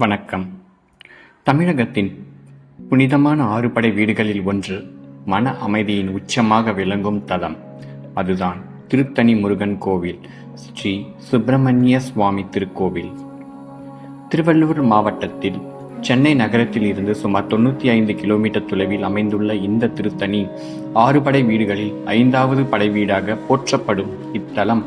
வணக்கம். தமிழகத்தின் புனிதமான ஆறுபடை வீடுகளில் ஒன்று மன அமைதியின் உச்சமாக விளங்கும் தலம். அதுதான் திருத்தணி முருகன் கோவில் ஸ்ரீ சுப்பிரமணிய சுவாமி திருக்கோவில். திருவள்ளூர் மாவட்டத்தில் சென்னை நகரத்தில் இருந்து சுமார் தொண்ணூற்றி ஐந்து கிலோமீட்டர் தொலைவில் அமைந்துள்ள இந்த திருத்தணி ஆறுபடை வீடுகளில் ஐந்தாவது படை வீடாக போற்றப்படும் இத்தலம்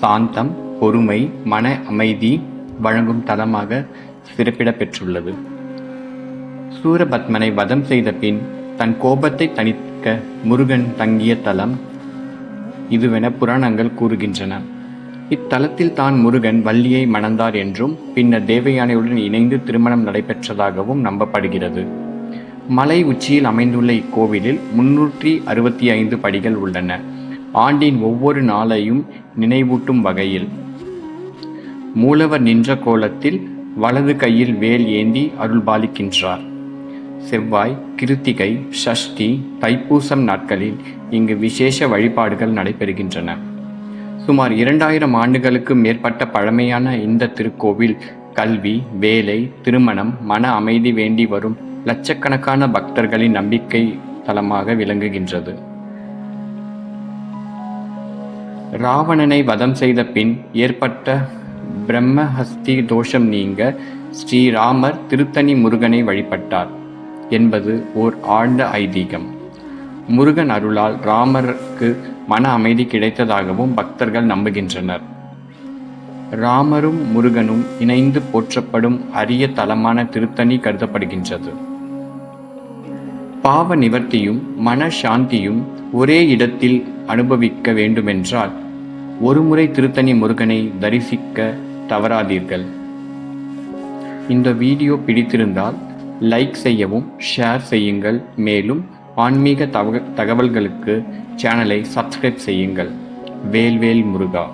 சாந்தம் பொறுமை மன அமைதி வழங்கும் தலமாக சிறப்பிட பெற்றுள்ளது சூரபத்மனை வதம் செய்த பின் தன் கோபத்தை தணிக்க முருகன் தங்கிய தலம் இதுவென புராணங்கள் கூறுகின்றன. இத்தலத்தில் தான் முருகன் வள்ளியை மணந்தார் என்றும் பின்னர் தேவயானையுடன் இணைந்து திருமணம் நடைபெற்றதாகவும் நம்பப்படுகிறது. மலை உச்சியில் அமைந்துள்ள இக்கோவிலில் முன்னூற்றி அறுபத்தி ஐந்து படிகள் உள்ளன. ஆண்டின் ஒவ்வொரு நாளையும் நினைவூட்டும் வகையில். மூலவர் நின்ற கோலத்தில் வலது கையில் வேல் ஏந்தி அருள்பாலிக்கின்றார். செவ்வாய் கிருத்திகை ஷஷ்டி தைப்பூசம் நாட்களில் இங்கு விசேஷ வழிபாடுகள் நடைபெறுகின்றன. சுமார் இரண்டாயிரம் ஆண்டுகளுக்கு மேற்பட்ட பழமையான இந்த திருக்கோவில் கல்வி வேலை திருமணம் மன அமைதி வேண்டி வரும் லட்சக்கணக்கான பக்தர்களின் நம்பிக்கை தலமாக விளங்குகின்றது. ராவணனை வதம் செய்த பின் ஏற்பட்ட பிரம்மஹஸ்தி தோஷம் நீங்க ஸ்ரீராமர் திருத்தணி முருகனை வழிபட்டார் என்பது ஓர் ஆழ்ந்த ஐதீகம். முருகன் அருளால் ராமருக்கு மன அமைதி கிடைத்ததாகவும் பக்தர்கள் நம்புகின்றனர். ராமரும் முருகனும் இணைந்து போற்றப்படும் அரிய தலமான திருத்தணி கருதப்படுகின்றது. பாவ நிவர்த்தியும் மன சாந்தியும் ஒரே இடத்தில் அனுபவிக்க வேண்டுமென்றால் ஒருமுறை திருத்தணி முருகனை தரிசிக்க தவறாதீர்கள். இந்த வீடியோ பிடித்திருந்தால் லைக் செய்யவும் ஷேர் செய்யுங்கள். மேலும் ஆன்மீக தகவல்களுக்கு சேனலை சப்ஸ்கிரைப் செய்யுங்கள். வேல்வேல் முருகா.